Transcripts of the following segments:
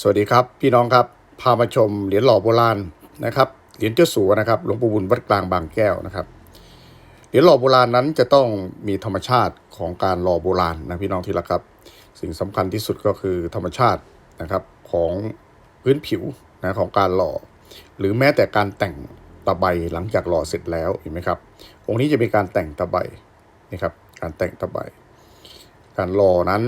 สวัสดีครับ พี่น้องครับ พามาชมเหรียญหล่อโบราณนะครับเหรียญเจ้าสัวนะครับหลวงปู่บุญวัดกลางบางแก้วนะครับเหรียญหล่อโบราณนั้นจะต้องมีธรรมชาติของการหล่อโบราณนะพี่น้องที่รักครับ สิ่งสำคัญที่สุดก็คือธรรมชาตินะครับของพื้นผิวนะของการหล่อ หรือแม้แต่การแต่งตะไบหลังจากหล่อเสร็จแล้วเห็นไหมครับองค์นี้จะมีการแต่งตะไบนี่ครับการแต่งตะไบการหล่อนั้น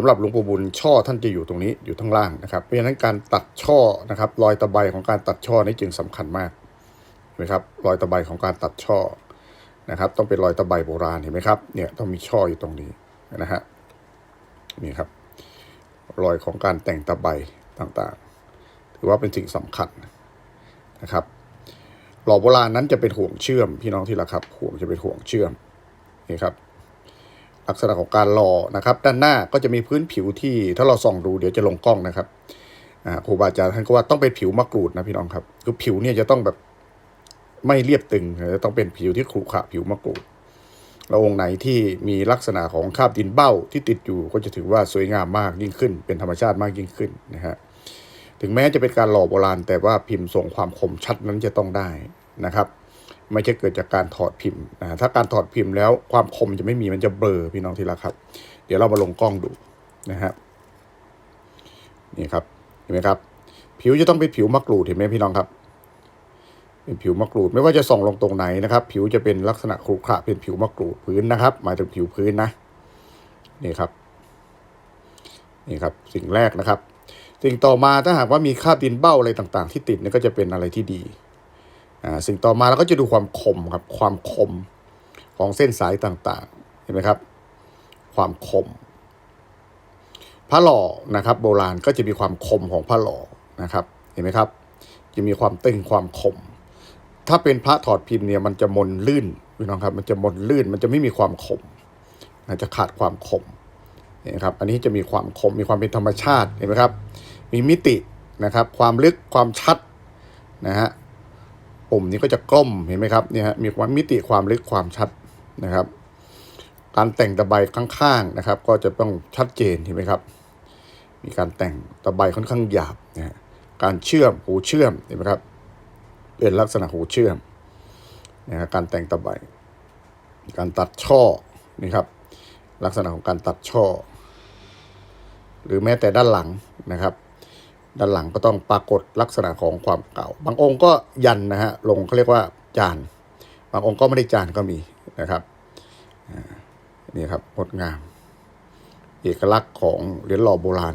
สำหรับหลวงปู่บุญช่อท่านจะอยู่ตรงนี้อยู่ข้างล่างนะครับ เพราะฉะนั้นการตัดช่อนะครับรอยตะไบของการตัดช่อนี่จึงสำคัญมากเห็นไหมครับรอยตะไบของการตัดช่อนะครับต้องเป็นรอยตะไบโบราณเห็นไหมครับเนี่ยต้องมีช่ออยู่ตรงนี้นะฮะนี่ครับรอยของการแต่งตะไบต่างๆ ถือว่าเป็นสิ่งสำคัญนะครับหล่อโบราณนั้นจะเป็นห่วงเชื่อมพี่น้องที่รักครับห่วงจะเป็นห่วงเชื่อมนี่ครับ ลักษณะของการหล่อนะครับ ด้านหน้าก็จะมีพื้นผิวที่ถ้าเราส่องดูเดี๋ยวจะลงกล้องนะครับครูบาอาจารย์ท่านก็ว่าต้องเป็นผิวมะกรูดนะพี่น้องครับคือผิวเนี่ยจะต้องแบบไม่เรียบตึงจะต้องเป็นผิวที่ขรุขระผิวมะกรูดแล้วองค์ไหนที่มีลักษณะของคาบดินเบ้าที่ติดอยู่ก็จะถือว่าสวยงามมากยิ่งขึ้น เป็นธรรมชาติมากยิ่งขึ้นนะฮะถึงแม้จะเป็นการหล่อโบราณ แต่ว่าพิมพ์ทรงความคมชัดนั้นจะต้องได้นะครับ ไม่ใช่เกิดจากการถอดพิมพ์นะถ้าการถอดพิมพ์แล้วความคมจะไม่มีมันจะเบลอพี่น้องที่รักครับ เดี๋ยวเรามาลงกล้องดูนะฮะนี่ครับเห็นไหมครับ ผิวจะต้องเป็นผิวมะกรูดเห็นไหมพี่น้องครับ เป็นผิวมะกรูดไม่ว่าจะส่องลงตรงไหนนะครับ ผิวจะเป็นลักษณะขรุขระเป็นผิวมะกรูดพื้นนะครับ หมายถึงผิวพื้นนะนี่ครับนี่ครับสิ่งแรกนะครับ สิ่งต่อมาถ้าหากว่ามีคราบดินเบ้าอะไรต่างๆ ที่ติดเนี่ยก็จะเป็นอะไรที่ดี สิ่งต่อมาเราก็จะดูความคมครับความคมของเส้นสายต่างๆ เห็นไหมครับ ความคม พระหล่อนะครับ โบราณก็จะมีความคมของพระหล่อนะครับ เห็นไหมครับ จะมีความตึงความคม ถ้าเป็นพระถอดพิมพ์เนี่ยมันจะมนลื่นพี่น้องครับ มันจะมนลื่นมันจะไม่มีความคมนะจะขาดความคมเห็นไหมครับ อันนี้จะมีความคมมีความเป็นธรรมชาติเห็นไหมครับ มีมิตินะครับ ความลึกความชัดนะฮะ ปุ่มนี้ก็จะกลมเห็นไหมครับเนี่ยฮะมีความมิติความลึกความชัดนะครับ การแต่งตะไบข้างๆนะครับ ก็จะต้องชัดเจนเห็นไหมครับ มีการแต่งตะไบค่อนข้างหยาบนะฮะการเชื่อมหูเชื่อมเห็นไหมครับ เป็นลักษณะหูเชื่อมนะฮะการแต่งตะไบการตัดช่อนี่ครับ ลักษณะของการตัดช่อ หรือแม้แต่ด้านหลังนะครับ ด้านหลังก็ต้องปรากฏลักษณะของความเก่า บางองค์ก็ยันนะฮะลงเขาเรียกว่าจาน บางองค์ก็ไม่ได้จานก็มีนะครับนี่ครับงดงาม เอกลักษณ์ของเหรียญหล่อโบราณ